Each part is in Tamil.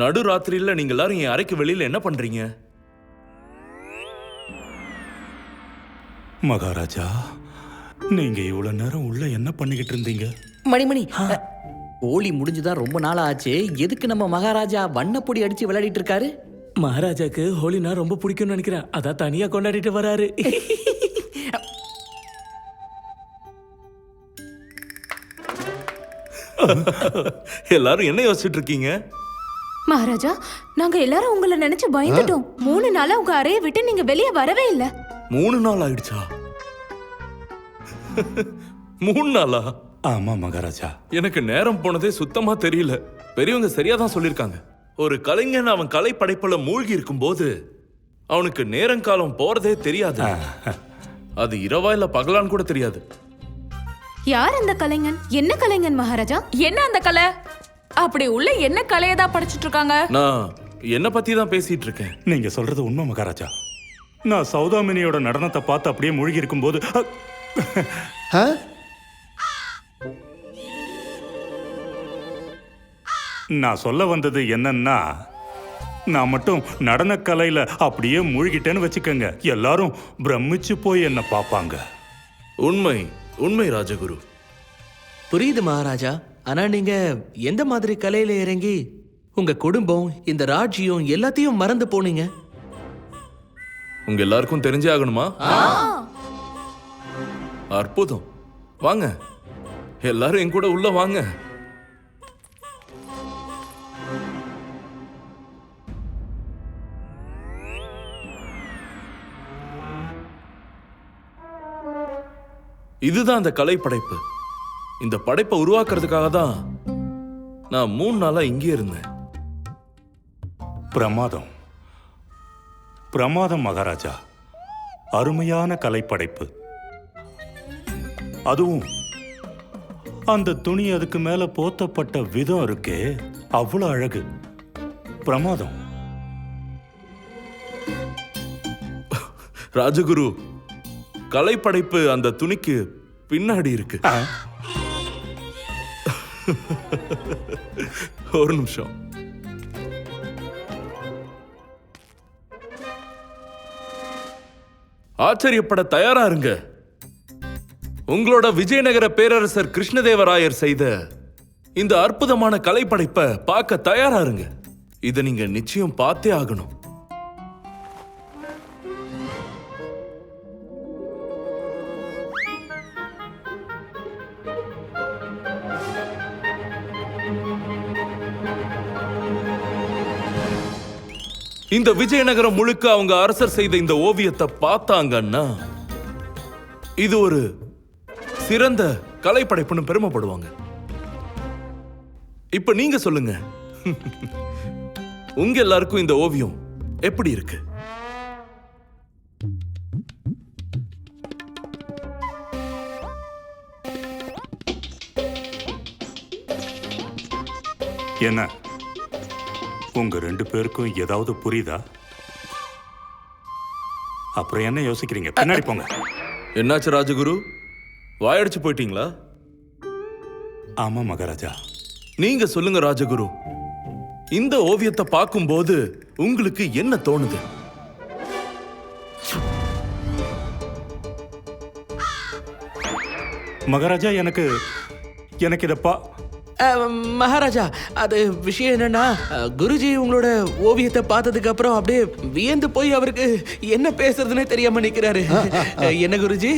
நடு ராத்திரியில நீங்க எல்லாரும் என் அறைக்கு வெளியில என்ன பண்றீங்க? மகாராஜா நீங்க இவ்வளவு நேரம் உள்ள என்ன பண்ணிக்கிட்டு இருந்தீங்க? மணிமணி ஹோலி முடிஞ்சுதான் ரொம்ப நாள் ஆச்சு எதுக்கு நம்ம மகாராஜா வண்ணப்பொடி அடிச்சு விளையாடிட்டு இருக்காரு? மகாராஜாக்கு ஹோலினா ரொம்ப பிடிக்கும்னு நினைக்கிறேன். அதான் தனியா கொண்டாடிட்டு வராரு. எல்லாரும் என்ன யோசிச்சுட்டு இருக்கீங்க? மகாராஜா நாங்க எல்லாரும் உங்களை நினைச்சு பயந்துட்டோம். மூணு நாளா உங்க அறையை விட்டு நீங்க வெளியே வரவே இல்ல. மூணு நாள் ஆயிடுச்சா? மூணு நாளா? ஆமா மகாராஜா. எனக்கு நேரம் போனதே சுத்தமா தெரியல. பெரியவங்க சரியா தான் சொல்லிருக்காங்க ஒரு கலைஞன் அவன் கலை படைப்புல மூழ்கி இருக்கும்போது அவனுக்கு நேரங்காலம் போறதே தெரியாது. அது இரவா இல்ல பகலான்னு கூட தெரியாது. யார் அந்த கலைஞன்? என்ன கலைஞன் மகாராஜா? என்ன அந்த கலை? அப்படி உள்ள என்ன கலையை தான் படிச்சிட்டு இருக்காங்க நான் என்ன பத்தி தான் பேசிட்டு இருக்கேன் நீங்க சொல்றது உண்மை மகாராஜா. நான் சௌதாமினியோட நடனத்தை பார்த்து அப்படியே மூழ்கி இருக்கும்போது அ, நான் சொல்ல வந்தது என்னன்னா நான் மட்டும் நடனக்கலையில அப்படியே மூழ்கிட்டேன்னு வச்சுக்கோங்க. எல்லாரும் பிரமிச்சு போய் என்ன பார்ப்பாங்க. உண்மை உண்மை ராஜகுரு. புரியுது மகாராஜா. ஆனா நீங்க எந்த மாதிரி கலையில இறங்கி உங்க குடும்பம் இந்த ராஜ்யம் எல்லாத்தையும் மறந்து போனீங்க? உங்க எல்லாருக்கும் தெரிஞ்சே ஆகணுமா? அற்புதம். வாங்க. எல்லாரும் என் கூட உள்ள வாங்க. இதுதான் அந்த கலை படைப்பு இந்த படைப்பை உருவாக்குறதுக்காக தான் நான் மூணு நாளா இங்கே இருந்தேன். பிரமாதம். பிரமாதம் மகாராஜா. அருமையான கலைப்படைப்பு. அதுவும் அந்த துணி அதுக்கு மேல போத்தப்பட்ட விதம் இருக்கே அவ்வளவு அழகு. பிரமாதம். ராஜகுரு கலைப்படைப்பு அந்த துணிக்கு பின்னாடி இருக்கு. ஒரு நிமிஷம். ஆச்சரியப்பட தயாரா இருங்க. உங்களோட விஜயநகர பேரரசர் கிருஷ்ணதேவராயர் செய்த இந்த அற்புதமான கலைப்படைப்பை பார்க்க தயாரா இருங்க. இதை நீங்க நிச்சயம் பார்த்தே ஆகணும். இந்த விஜயநகரம் முழுக்க அவங்க அரசர் செய்த இந்த ஓவியத்தை பார்த்தாங்கன்னா இது ஒரு சிறந்த கலைப்படைப்புன்னு பெருமைப்படுவாங்க. இப்ப நீங்க சொல்லுங்க. உங்க எல்லாருக்கும் இந்த ஓவியம் எப்படி இருக்கு? என்ன? உங்க ரெண்டு பேருக்கும் ஏதாவது புரியுதா? அப்புறம் என்ன யோசிக்கிறீங்க? பின்னாடி போங்க. என்னாச்சு ராஜகுரு? வாயடிச்சு போயிட்டீங்களா? ஆமா மகாராஜா. நீங்க சொல்லுங்க ராஜகுரு. இந்த ஓவியத்தை பார்க்கும்போது உங்களுக்கு என்ன தோணுது? மகாராஜா எனக்கு எனக்கு இதை பா மகாராஜா அது விஷயம் என்னன்னா குருஜி உங்களோட ஓவியத்தை பார்த்ததுக்கு அப்புறம் அப்படியே வியந்து போய் அவருக்கு என்ன பேசுறதுன்னே தெரியாம நிக்கிறாரு. என்ன குருஜி?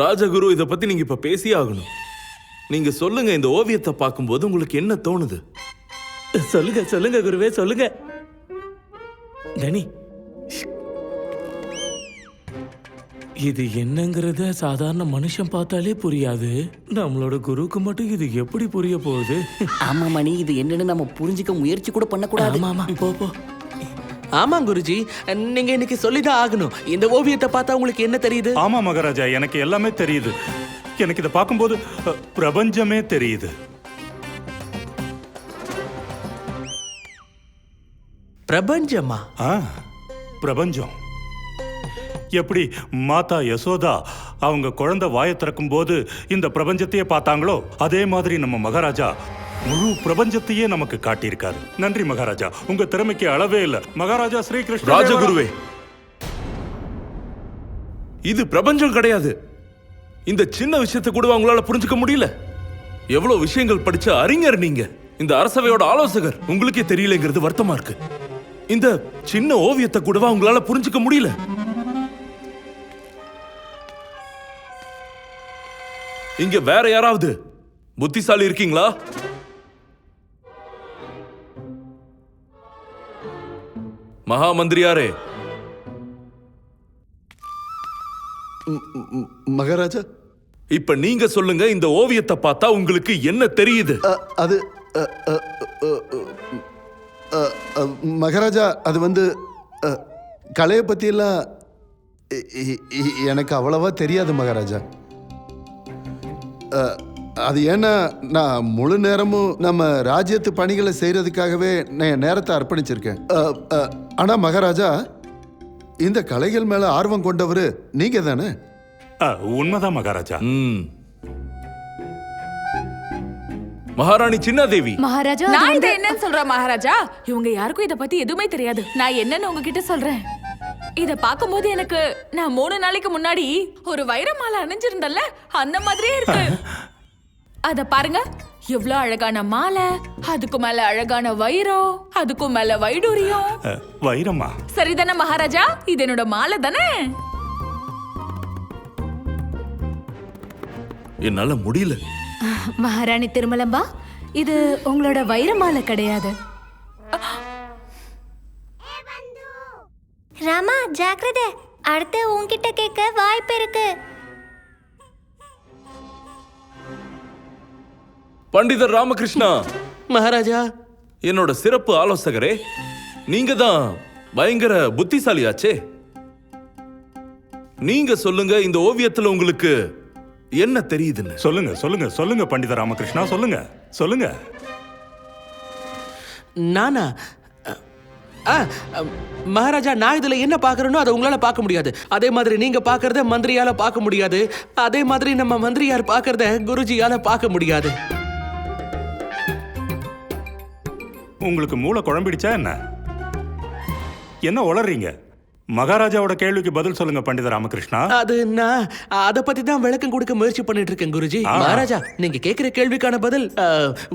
ராஜகுரு இத பத்தி நீங்க இப்ப பேசியே ஆகணும். நீங்க சொல்லுங்க இந்த ஓவியத்தை பார்க்கும்போது உங்களுக்கு என்ன தோணுது? சொல்லுங்க சொல்லுங்க குருவே சொல்லுங்க. தனி இது என்னங்கிறத சாதாரண மனுஷன் பார்த்தாலே புரியாது. நம்மளோட குருவுக்கு மட்டும் இது எப்படி புரிய போகுது? ஆமா மணி இது என்னன்னு நம்ம புரிஞ்சுக்க முயற்சி கூட பண்ணக்கூடாது. ஆமா போ போ. ஆமா குருஜி நீங்க இன்னைக்கு சொல்லிதான் ஆகணும். இந்த ஓவியத்தை பார்த்தா உங்களுக்கு என்ன தெரியுது? ஆமா மகாராஜா எனக்கு எல்லாமே தெரியுது. எனக்கு இதை பார்க்கும்போது பிரபஞ்சமே தெரியுது. பிரபஞ்சமா? ஆ பிரபஞ்சம். எப்படி மாதா யசோதா அவங்க குழந்தை வாயை திறக்கும் போது இந்த பிரபஞ்சத்தையே பார்த்தாங்களோ? அதே மாதிரி நம்ம மகாராஜா முழு பிரபஞ்சத்தையே நமக்கு காட்டியிருக்காரு. நன்றி மகாராஜா. உங்க திறமைக்கு அளவே இல்ல. மகாராஜா ஸ்ரீகிருஷ்ண ராஜகுருவே இது பிரபஞ்சம் கிடையாது. இந்த சின்ன விஷயத்தை கூட உங்களால புரிஞ்சுக்க முடியல. எவ்வளவு விஷயங்கள் படிச்ச அறிஞர் நீங்க. இந்த அரசவையோட ஆலோசகர். உங்களுக்கே தெரியலங்கிறது வருத்தமா இருக்கு. இந்த சின்ன ஓவியத்தை கூடவா உங்களால புரிஞ்சுக்க முடியல? இங்க வேற யாராவது புத்திசாலி இருக்கீங்களா? மகா மந்திரியாரே. மகாராஜா? இப்ப நீங்க சொல்லுங்க இந்த ஓவியத்தை பார்த்தா உங்களுக்கு என்ன தெரியுது? அது மகாராஜா அது வந்து கலையை பற்றியெல்லாம் எனக்கு அவ்வளவா தெரியாது மகாராஜா. அது ஏன்னா நான் முழு நேரமும் நம்ம ராஜ்யத்து பணிகளை செய்யறதுக்காகவே நான் நேரத்தை அர்ப்பணிச்சிருக்கேன். அ, அ, ஆனா மகாராஜா இந்த கலைகள் மேல ஆர்வம் கொண்டவர் நீங்க தானே? ஆ, உண்மைதான் மகாராஜா. மகாராணி சின்னாதேவி. மகாராஜா நான் இதை என்னன்னு சொல்றேன் மகாராஜா. இவங்க யாருக்கும் இத பத்தி எதுவுமே தெரியாது. நான் என்னன்னு உங்ககிட்ட சொல்றேன். இத பாக்கும்போது எனக்கு நான் மூணு நாளைக்கு முன்னாடி ஒரு வைர மாலை அணிஞ்சிருந்தல்ல? அந்த மாதிரியே இருக்கு. அத பாருங்க. எவ்வளவு அழகான மாலை அதுக்கு மேல அழகான வைரம் அதுக்கும் மேல வைடூரியம் வைரமா? சரிதானே மகாராஜா? இது என்னோட மாலை தானே? என்னால முடியல. மகாராணி திருமலம்பா இது உங்களோட வைரமாலை கிடையாது. ராமா ஜாக்கிரதை. அடுத்து உன்கிட்ட கேட்க வாய்ப்பு இருக்கு. பண்டிதர் ராமகிருஷ்ணா. மகாராஜா. என்னோட சிறப்பு ஆலோசகரே நீங்க தான் பயங்கர புத்திசாலியாச்சே. நீங்க சொல்லுங்க இந்த ஓவியத்துல உங்களுக்கு என்ன தெரியுதுன்னு. சொல்லுங்க சொல்லுங்க சொல்லுங்க பண்டித ராமகிருஷ்ணா சொல்லுங்க சொல்லுங்க. நானா மகாராஜா நான் இதுல என்ன பாக்குறேனோ அதை உங்களால பார்க்க முடியாது. அதே மாதிரி நீங்க பாக்குறத மந்திரியால பார்க்க முடியாது. அதே மாதிரி நம்ம மந்திரியார் பாக்குறத குருஜியால பார்க்க முடியாது. உங்களுக்கு மூளை குழம்பிடுச்சா என்ன? என்ன உளறீங்க? மகாராஜாவோட கேள்விக்கு பதில் சொல்லுங்க பண்டித ராமகிருஷ்ணா. அது நான் அத பத்தி தான் விளக்கம் கொடுக்க முயற்சி பண்ணிட்டு இருக்கேன் குருஜி. மகாராஜா நீங்க கேக்குற கேள்விக்கான பதில்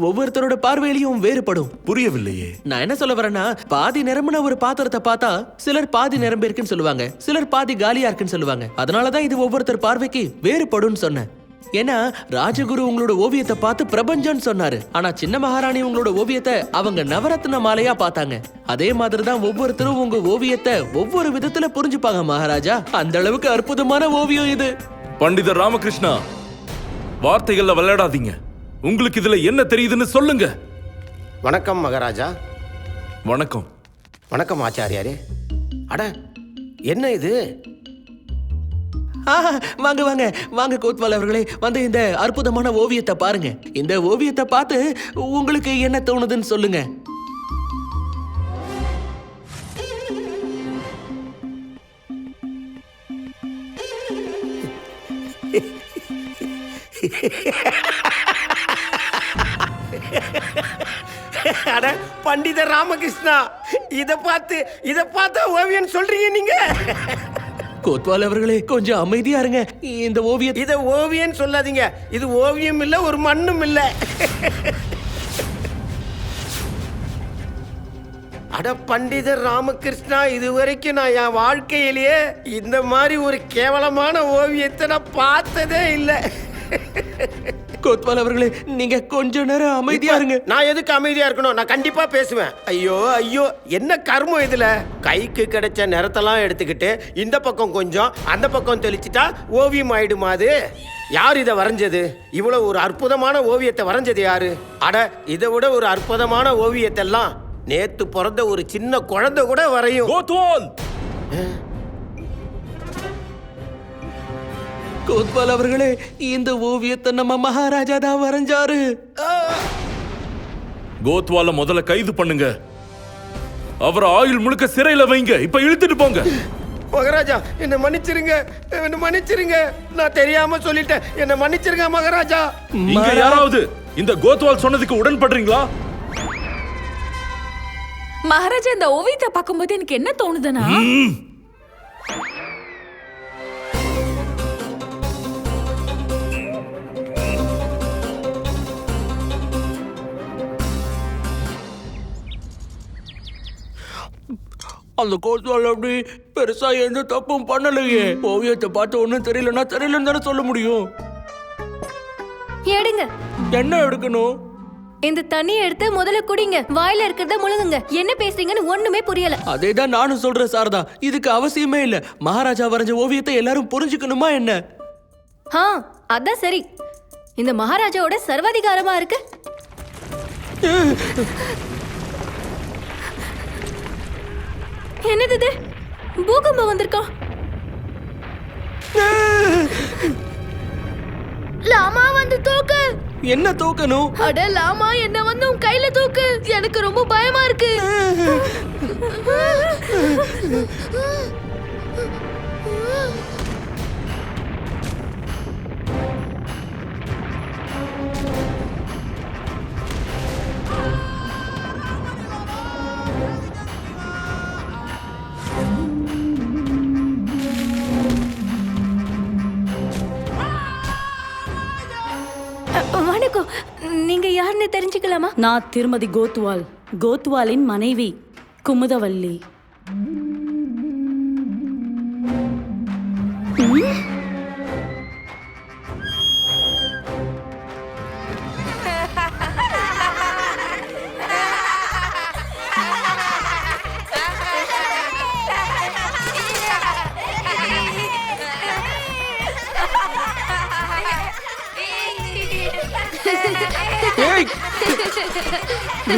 ஒவ்வொருத்தரோட பார்வையிலையும் வேறுபடும். புரியவில்லையே. நான் என்ன சொல்ல வரேன்னா பாதி நிரம்பின ஒரு பாத்திரத்தை பார்த்தா சிலர் பாதி நிரம்பி இருக்குன்னு சொல்லுவாங்க. சிலர் பாதி காலியா இருக்குன்னு சொல்லுவாங்க. அதனாலதான் இது ஒவ்வொருத்தர் பார்வைக்கு வேறுபடும்னு சொன்னேன். ஏன்னா ராஜகுரு உங்களோட ஓவியத்தை பார்த்து பிரபஞ்சம்னு சொன்னாரு. ஆனா சின்ன மகாராணி உங்களோட ஓவியத்தை அவங்க நவரத்ன மாலையா பார்த்தாங்க. அதே மாதிரி தான் ஒவ்வொருத்தரும் உங்க ஓவியத்தை ஒவ்வொரு விதத்துல புரிஞ்சுப்பாங்க மகாராஜா. அந்த அளவுக்கு அற்புதமான ஓவியம் இது. பண்டிதர் ராமகிருஷ்ணா வார்த்தைகள்ல விளையாடாதீங்க உங்களுக்கு இதுல என்ன தெரியுதுன்னு சொல்லுங்க. வணக்கம் மகாராஜா. வணக்கம். வணக்கம் ஆச்சாரியாரே. அட என்ன இது? வாங்க வாங்க. வாங்க கோத்வால் அவர்களே வந்து இந்த அற்புதமான ஓவியத்தை பாருங்க. இந்த ஓவியத்தை பார்த்து உங்களுக்கு என்ன தோணுதுன்னு சொல்லுங்க. அட பண்டிதர் ராமகிருஷ்ணா இத பார்த்து இத பார்த்தா ஓவியன் சொல்றீங்க நீங்க? கோத்வால் அவர்களே கொஞ்சம் அமைதியா இருங்க. இந்த ஓவியத்தை இத ஓவியம் சொல்லாதீங்க. இது ஓவியம் இல்ல ஒரு மண்ணும் இல்ல. அட பண்டிதர் ராமகிருஷ்ணா இது வரைக்கும் நான் என் வாழ்க்கையிலேயே இந்த மாதிரி ஒரு கேவலமான ஓவியத்தை நான் பார்த்ததே இல்லை. கோத்வால் அவர்களே நீங்க கொஞ்ச நேரம் அமைதியா இருங்க. நான் எதுக்கு அமைதியா இருக்கணும்? நான் கண்டிப்பா பேசுவேன். ஐயோ ஐயோ என்ன கர்மம் இதுல? கைக்கு கிடைச்ச நிறத்தெல்லாம் எடுத்துக்கிட்டு இந்த பக்கம் கொஞ்சம் அந்த பக்கம் தெளிச்சிட்டா ஓவியம் ஆயிடுமா அது? யார் இதை வரைஞ்சது? இவ்வளவு ஒரு அற்புதமான ஓவியத்தை வரைஞ்சது யாரு? அட இதை விட ஒரு அற்புதமான ஓவியத்தெல்லாம் நேத்து பிறந்த ஒரு சின்ன குழந்தை கூட வரையும். கோத்வால்! கோத்வால் அவர்களே இந்த ஓவியத்தை நம்ம மகாராஜா தான் வரைஞ்சாரு. கோத்வால முதல்ல கைது பண்ணுங்க. அவரை ஆயுள் முழுக்க சிறையில வைங்க. இப்ப இழுத்துட்டு போங்க. மகாராஜா என்னை மன்னிச்சிருங்க. என்னை மன்னிச்சிருங்க. நான் தெரியாம சொல்லிட்டேன். என்னை மன்னிச்சிருங்க மகாராஜா. இங்க யாராவது இந்த கோத்வால் சொன்னதுக்கு உடன்படுறீங்களா? மகாராஜா இந்த ஓவியத்தை பார்க்கும்போது எனக்கு என்ன தோணுதுன்னா? அந்த கோத்வால் அப்படி பெருசா எந்த தப்பும் பண்ணலையே. ஓவியத்தை பார்த்து ஒன்றும் தெரியலன்னா தெரியலன்னு தானே சொல்ல முடியும். எடுங்க. என்ன எடுக்கணும்? இந்த தண்ணியை எடுத்து முதல்ல குடிங்க. வாயில இருக்கிறத முழுங்குங்க. என்ன பேசுறீங்கன்னு ஒண்ணுமே புரியல. அதே தான் நானும் சொல்றேன் சாரதா. இதுக்கு அவசியமே இல்ல. மகாராஜா வரைஞ்ச ஓவியத்தை எல்லாரும் புரிஞ்சுக்கணுமா என்ன? ஆ அதான் சரி. இந்த மகாராஜாவோட சர்வாதிகாரமா இருக்கு. என்னது இது? பூகம்பம் வந்திருக்கோம் லாமா வந்து தூக்கு. என்ன தூக்கணும்? அட லாமா என்ன வந்து உன் கையில தூக்கு? எனக்கு ரொம்ப பயமா இருக்கு. வணக்கம் நீங்க யாருன்னு தெரிஞ்சுக்கலாமா? நான் திருமதி கோத்வால் கோத்வாலின் மனைவி குமுதவல்லி.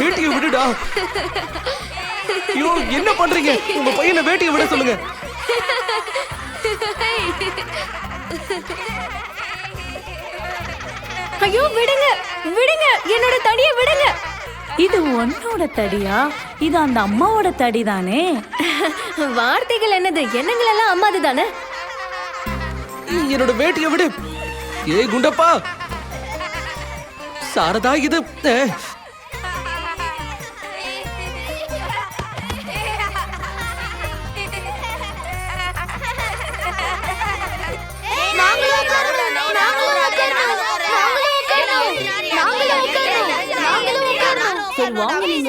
வேட்டியை விடுடா. ஐயோ என்ன பண்றீங்க? உங்க பையனை வேட்டியை விட சொல்லுங்க. ஐயோ விடுங்க விடுங்க என்னோட தடியை விடுங்க. இது உன்னோட தடியா? இது அந்த அம்மாவோட தடி தானே வார்த்தைகள் என்னது? எண்ணங்கள் எல்லாம் அம்மாது தானே என்னோட வேட்டியை விடு. ஏய் குண்டப்பா. சாரதா இது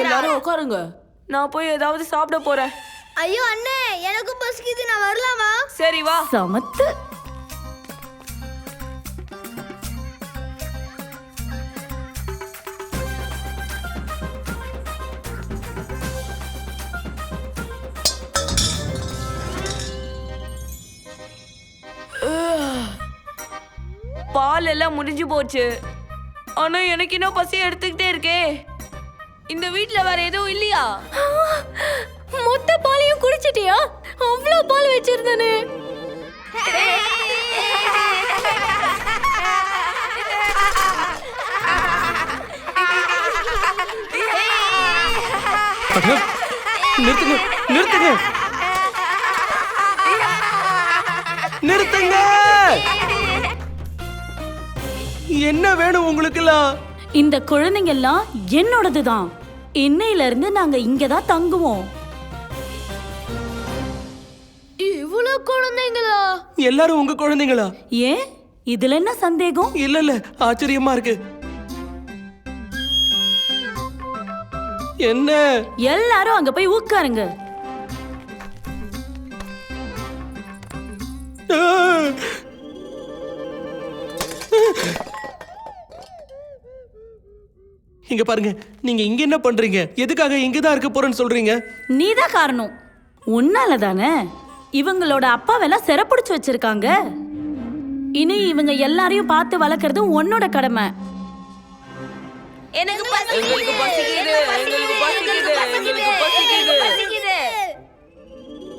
எல்லாரும் உட்காருங்க. நான் போய் ஏதாவது சாப்பிட போறேன். ஐயோ அண்ணே எனக்கும் பசிக்குது. நான் வரலாமா? சரி வா. சமத்து. பால் எல்லாம் முடிஞ்சு போச்சு. ஆனா எனக்கு இன்னும் பசி எடுத்துக்கிட்டே இருக்கே. இந்த வீட்ல வேற எதுவும் இல்லையா? மொத்த பாலையும் குடிச்சிட்டியா? அவ்வளோ பால் வச்சிருந்தானே. நிறுத்துங்க நிறுத்துங்க. நிறுத்துங்க. என்ன வேணும் உங்களுக்கெல்லாம்? இந்த குழந்தைங்க எல்லாம் என்னோடது தான் இன்னையில இருந்து நாங்க இங்க தான் தங்குவோம். இவ்வளோ குழந்தைங்களா? எல்லாரும் உங்க குழந்தைங்களா? ஏன்? இதுல என்ன சந்தேகம்? இல்ல இல்ல ஆச்சரியமா இருக்கு. என்ன? எல்லாரும் அங்க போய் உட்காருங்க. இங்க பாருங்க நீங்க இங்க என்ன பண்றீங்க? எதுக்காக இங்க தான் இருக்க போறேன்னு சொல்றீங்க? நீதான் காரணம். உன்னால தானே இவங்களோட அப்பாவெல்லாம் சிறப்பிடிச்சு வச்சிருக்காங்க. இனி இவங்க எல்லாரையும் பார்த்து வளர்க்கறது உன்னோட கடமை. எனக்கு பசிக்குது. பசிக்குது. எங்களுக்கு பசிக்குது. எங்களுக்கு பசிக்குது. பசிக்குது.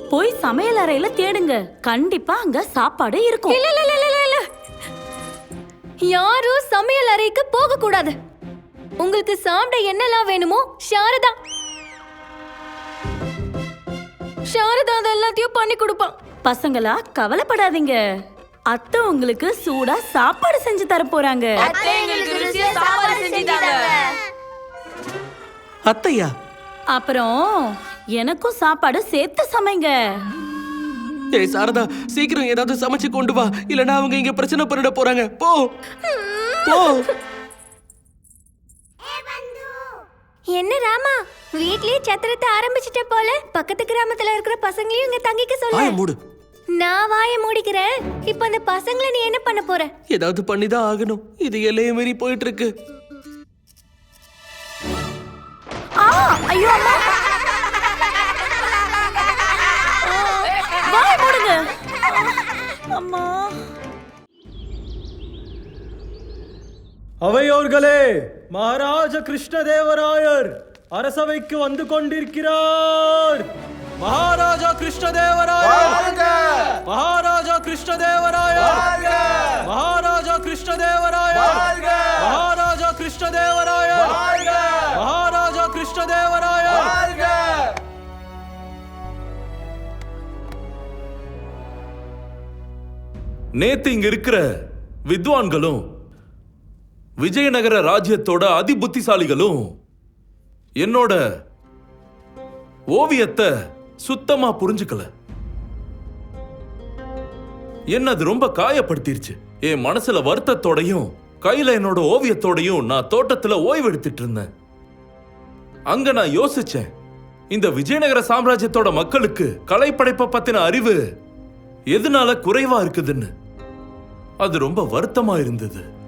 போய் சமையல் அறையில தேடுங்க. கண்டிப்பா அங்க சாப்பாடு இருக்கும். இல்ல இல்ல இல்ல, இல்ல யாரும் சமையல் அறைக்கு போக கூடாது உங்களுக்கு சாப்பிட என்னெல்லாம் வேணுமோ சாரதா. சாரதா அது எல்லாத்தையும் பண்ணி கொடுப்பான். பசங்களா கவலைப்படாதீங்க. அத்தை உங்களுக்கு சூடா சாப்பாடு செஞ்சு தர போறாங்க. அத்தையா? அப்புறம் எனக்கும் சாப்பாடு சேர்த்து சமைங்க. ஏய் சாரதா சீக்கிரம் ஏதாவது சமைச்சு கொண்டு வா. இல்லனா அவங்க இங்க பிரச்சனை பண்ணிட போறாங்க. போ. போ. என்ன ராமா? வீட்லயே சத்திரத்தை ஆரம்பிச்சிட்ட போல. பக்கத்து கிராமத்துல இருக்கிற பசங்களையும் இங்க தங்கிக்க சொல்லு. மூடு. நான் வாயை மூடிக்கிறேன். இப்போ அந்த பசங்களை நீ என்ன பண்ண போற? ஏதாவது பண்ணிதான் ஆகணும். இது எல்லையை மீறி போயிட்டு இருக்கு ஆ ஐயோ அம்மா. வாய் மூடுங்க. அம்மா. அவையோர்களே மகாராஜ கிருஷ்ணதேவராயர் அரசவைக்கு வந்து கொண்டிருக்கிறார். மகாராஜா கிருஷ்ணதேவராயர். மகாராஜா கிருஷ்ணதேவராயர். மகாராஜா கிருஷ்ணதேவராயர். மகாராஜா கிருஷ்ணதேவராயர். மகாராஜா கிருஷ்ணதேவராயர். நேத்து இங்க இருக்கிற வித்வான்களும் விஜயநகர ராஜ்யத்தோட அதி புத்திசாலிகளும் என்னோட ஓவியத்தை சுத்தமா புரிஞ்சுக்கல. என்ன அது ரொம்ப காயப்படுத்திருச்சு. என் மனசுல வருத்தத்தோடையும் கையில என்னோட ஓவியத்தோடையும் நான் தோட்டத்துல ஓய்வு எடுத்துட்டு இருந்தேன். அங்க நான் யோசிச்சேன் இந்த விஜயநகர சாம்ராஜ்யத்தோட மக்களுக்கு கலைப்படைப்பை பத்தின அறிவு எதனால குறைவா இருக்குதுன்னு. அது ரொம்ப வருத்தமா இருந்தது.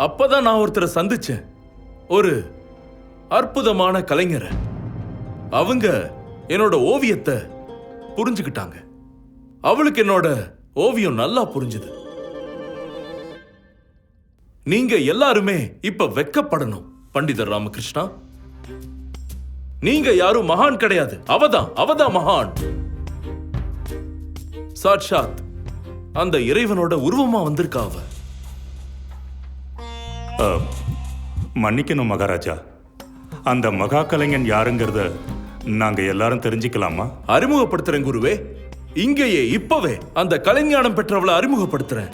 அப்பதான் நான் ஒருத்தரை சந்திச்சேன். ஒரு அற்புதமான கலைஞரை. அவங்க என்னோட ஓவியத்தை புரிஞ்சுக்கிட்டாங்க. அவளுக்கு என்னோட ஓவியம் நல்லா புரிஞ்சுது. நீங்க எல்லாருமே இப்ப வெக்கப்படணும் பண்டிதர் ராமகிருஷ்ணா. நீங்க யாரும் மகான் கிடையாது. அவதான் அவதான் மகான். சாட்சாத் அந்த இறைவனோட உருவமா வந்திருக்கா அவ. மன்னிக்கணும் மகாராஜா. அந்த மகா கலைஞன் யாருங்கிறத நாங்க எல்லாரும் தெரிஞ்சுக்கலாமா? அறிமுகப்படுத்துறேன் குருவே. இங்கேயே இப்பவே அந்த கலைஞானம் பெற்றவளை அறிமுகப்படுத்துறேன்.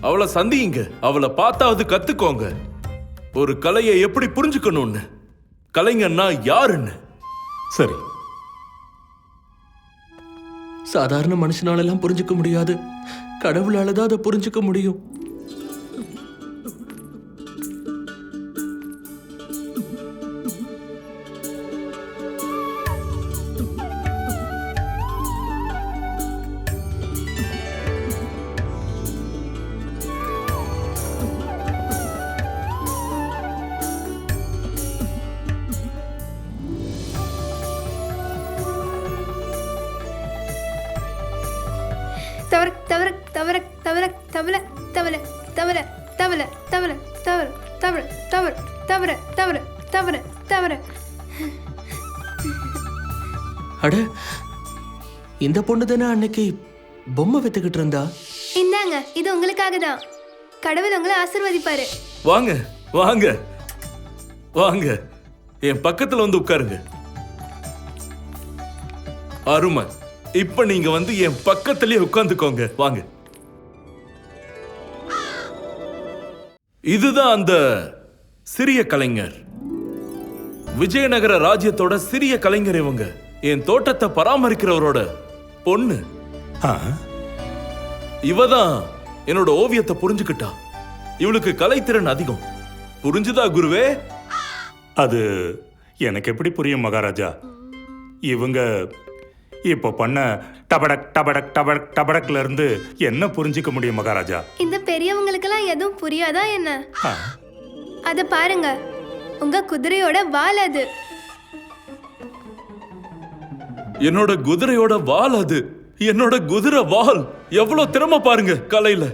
அவளை சந்தியுங்க அவளை பார்த்தாவது கத்துக்கோங்க. ஒரு கலையை எப்படி புரிஞ்சுக்கணும்னு? கலைஞன்னா யாருன்னு? சரி. சாதாரண மனுஷனாலெல்லாம் புரிஞ்சுக்க முடியாது. கடவுளால தான் அதை புரிஞ்சுக்க முடியும். இந்த பொண்ணு தானே அன்னைக்கு பொம்மை வித்துக்கிட்டு இருந்தா? இந்தாங்க இது உங்களுக்காக தான் கடவுள் உங்களை ஆசிர்வதிப்பாரு. வாங்க வாங்க. வாங்க. என் பக்கத்துல வந்து உட்காருங்க. அருமை. இப்ப நீங்க வந்து என் பக்கத்திலேயே உட்கார்ந்துக்கோங்க வாங்க. இதுதான் அந்த சிறிய கலைஞர். விஜயநகர ராஜ்யத்தோட சிறிய கலைஞர் இவங்க. என் தோட்டத்தை பராமரிக்கிறவரோட பொண்ணு. ஆ, இவதான் என்னோட ஓவியத்தை புரிஞ்சுக்கிட்டா. இவளுக்கு கலைத்திறன் அதிகம். புரிஞ்சுதா குருவே? அது எனக்கு எப்படி புரியும் மகாராஜா? இவங்க இப்போ பண்ண டபடக் டபடக் டபடக் டபடக்ல இருந்து என்ன புரிஞ்சுக்க முடியும் மகாராஜா? இந்த பெரியவங்களுக்கெல்லாம் எதுவும் புரியாதா என்ன? அத பாருங்க. உங்க குதிரையோட வால் அது. என்னோட குதிரையோட வால் அது. என்னோட குதிரை வால். எவ்வளவு திறமை பாருங்க கலையில.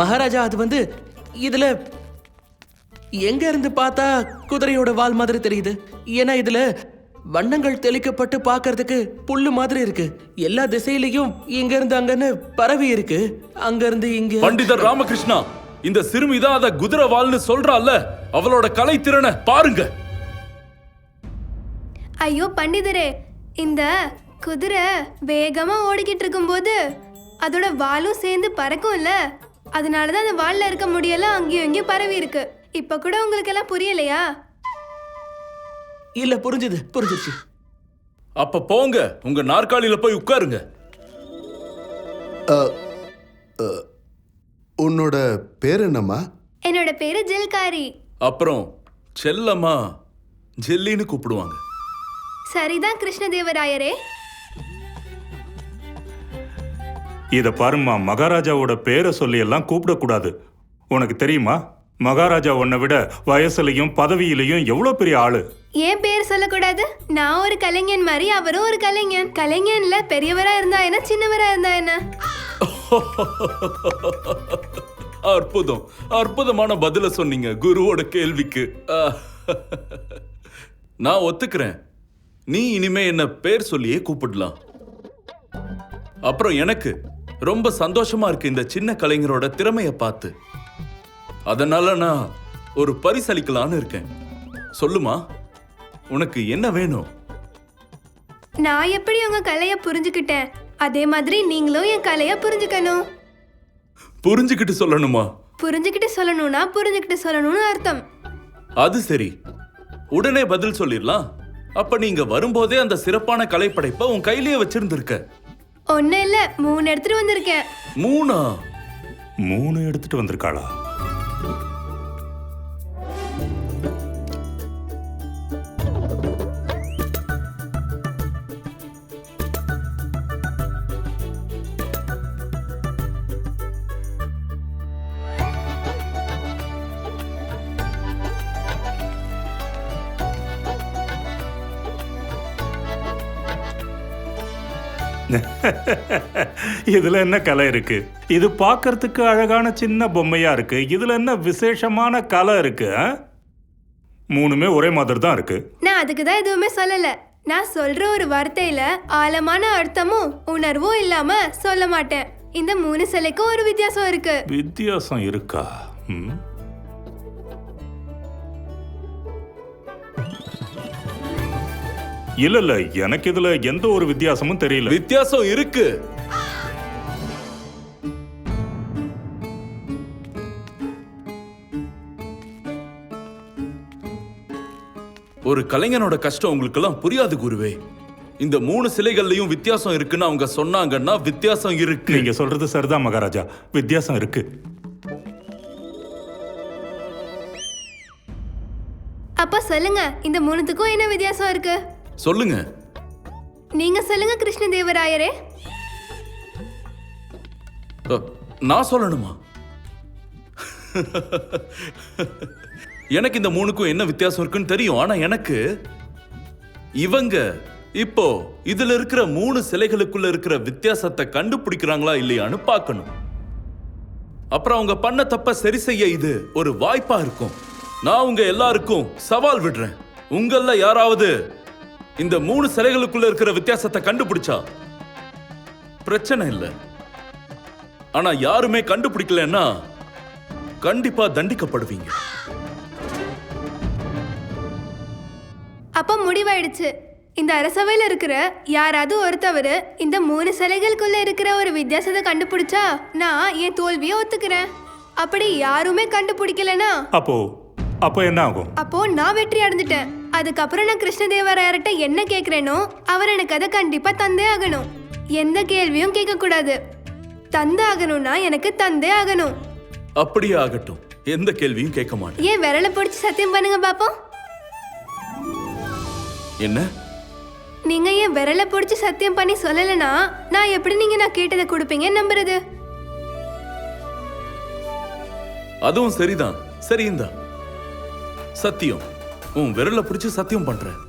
மகாராஜா அது வந்து இதுல எங்க இருந்து பார்த்தா குதிரையோட வால் மாதிரி தெரியுது. ஏன்னா இதுல வண்ணங்கள் தெளிக்கப்பட்டு பார்க்கிறதுக்கு புல்லு மாதிரி இருக்கு. எல்லா திசையிலையும் இங்க இருந்து அங்கன்னு பரவி இருக்கு. அங்க இருந்து இங்க பண்டிதர் ராமகிருஷ்ணா இந்த சிறுமிதான் அத குதிரை வால்னு சொல்றால அவளோட கலைத்திறனை பாருங்க. ஐயோ பண்டிதரே இந்த குதிரை வேகமா ஓடிக்கிட்டு இருக்கும்போது அதோட வாலும் சேர்ந்து பறக்கும்ல. அதனால தான் அந்த வால்ல இருக்க முடியெல்லாம் அங்கேயும் இங்கேயும் பரவி இருக்கு. இப்ப கூட உங்களுக்கு எல்லாம் புரியலையா? இல்ல புரிஞ்சுது புரிஞ்சிருச்சு அப்ப போங்க உங்க நாற்காலியில போய் உட்காருங்க. அ, அ, உன்னோட பேர் என்னம்மா? என்னோட பேரு ஜில்காரி. அப்புறம் செல்லம்மா ஜெல்லின்னு கூப்பிடுவாங்க. சரிதான் கிருஷ்ணதேவராயரே. இத பாரும்மா மகாராஜாவோட பேரை சொல்லி எல்லாம் கூப்பிடக்கூடாது. உனக்கு தெரியுமா? மகாராஜா உன்னை விட வயசுலயும் பதவியிலையும் எவ்வளவு பெரிய ஆளு. ஏன் பேர் சொல்லக்கூடாது? நான் ஒரு கலைஞன் மாதிரி அவரும் ஒரு கலைஞன். கலைஞன்ல பெரியவரா இருந்தா என்ன சின்னவரா இருந்தா என்ன? அற்புதம். அற்புதமான பதில சொன்னீங்க குருவோட கேள்விக்கு. நான் ஒத்துக்கிறேன். நீ இனிமே என்ன பேர் சொல்லியே கூப்பிடலாம். அப்புறம் எனக்கு ரொம்ப சந்தோஷமா இருக்கு இந்த சின்ன கலைஞரோட திறமைய பார்த்து. அதனால நான் ஒரு பரிசளிக்கலான்னு இருக்கேன். சொல்லுமா உனக்கு என்ன வேணும்? நான் எப்படி உங்க கலைய புரிஞ்சுக்கிட்டேன்? அதே மாதிரி நீங்களும் என் கலைய புரிஞ்சுக்கணும். புரிஞ்சுக்கிட்டு சொல்லணுமா? புரிஞ்சுக்கிட்டு சொல்லணும்னா புரிஞ்சுக்கிட்டு சொல்லணும்னு அர்த்தம். அது சரி. உடனே பதில் சொல்லிடலாம். அப்ப நீங்க வரும்போதே அந்த சிறப்பான கலைப்படைப்பை உன் கையிலேயே வச்சிருந்திருக்க. ஒன்னும் இல்ல மூணு எடுத்துட்டு வந்திருக்கேன். மூணா? மூணு எடுத்துட்டு வந்திருக்காளா? இதுல என்ன கலை இருக்கு? இது பார்க்கறதுக்கு அழகான சின்ன பொம்மையா இருக்கு. இதுல என்ன விசேஷமான கலை இருக்கு? மூணுமே ஒரே மாதிரி தான் இருக்கு. நான் அதுக்கு தான் எதுவுமே சொல்லல. நான் சொல்ற ஒரு வார்த்தையில ஆழமான அர்த்தமும் உணர்வும் இல்லாம சொல்ல மாட்டேன். இந்த மூணு சிலைக்கும் ஒரு வித்தியாசம் இருக்கு. வித்தியாசம் இருக்கா? ம்? இல்ல இல்ல எனக்கு இதுல எந்த ஒரு வித்தியாசமும் தெரியல. வித்தியாசம் இருக்கு. ஒரு கலைஞனோட கஷ்டம் உங்களுக்கெல்லாம் புரியாது குருவே. இந்த மூணு சிலைகள்லயும் வித்தியாசம் இருக்குன்னு அவங்க சொன்னாங்கன்னா வித்தியாசம் இருக்கு. நீங்க சொல்றது சரிதான் மகாராஜா. வித்தியாசம் இருக்கு. அப்ப சொல்லுங்க இந்த மூணுத்துக்கும் என்ன வித்தியாசம் இருக்கு? சொல்லுங்க. நீங்க சொல்லுங்க கிருஷ்ணதேவராயரே. நான் சொல்லணுமா? எனக்கு இந்த மூணுக்கும் என்ன வித்தியாசம் இருக்குன்னு தெரியும். ஆனா எனக்கு இவங்க இப்போ இதுல இருக்கிற மூணு சிலைகளுக்குள்ள இருக்கிற வித்தியாசத்தை கண்டுபிடிக்கிறாங்களா இல்லையான்னு பார்க்கணும். அப்புறம் அவங்க பண்ண தப்ப சரி செய்ய இது ஒரு வாய்ப்பா இருக்கும். நான் உங்க எல்லாருக்கும் சவால் விடுறேன். உங்கள யாராவது இந்த மூணு சிலைகளுக்குள்ள இருக்கிற வித்தியாசத்தை கண்டுபிடிச்சா பிரச்சனை இல்லை. ஆனா யாருமே கண்டுபிடிக்கலன்னா கண்டிப்பா தண்டிக்கப்படுவீங்க. அப்ப முடிவாயிடுச்சு. இந்த அரசவையில இருக்கிற யாராவது ஒருத்தவர் இந்த மூணு சிலைகளுக்குள்ள இருக்கிற ஒரு வித்தியாசத்தை கண்டுபிடிச்சா நான் என் தோல்வியை ஒத்துக்கிறேன். அப்படி யாருமே கண்டுபிடிக்கலனா அப்போ அப்போ என்ன ஆகும்? அப்போ நான் வெற்றி அடைஞ்சிட்டேன். அதுக்கப்புறம் நான் கிருஷ்ணதேவராயர்கிட்ட என்ன கேட்கிறேனோ அவர் எனக்கு அதை கண்டிப்பா தந்தே ஆகணும். எந்த கேள்வியும் கேட்க கூடாது தந்தே ஆகணும்னா எனக்கு தந்தே ஆகணும். அப்படியே ஆகட்டும். எந்த கேள்வியும் கேட்க மாட்டேன். ஏன் விரலை பிடிச்சி சத்தியம் பண்ணுங்க பாப்போம். என்ன? நீங்க ஏன் விரலை பிடிச்சி சத்தியம் பண்ணி சொல்லலைன்னா நான் எப்படி நீங்க நான் கேட்டதை கொடுப்பீங்கன்னு நம்புறது? அதுவும் சரிதான். சரியும்தான் சத்தியம். உன் விரலை புடிச்சு சத்தியம் பண்றேன்.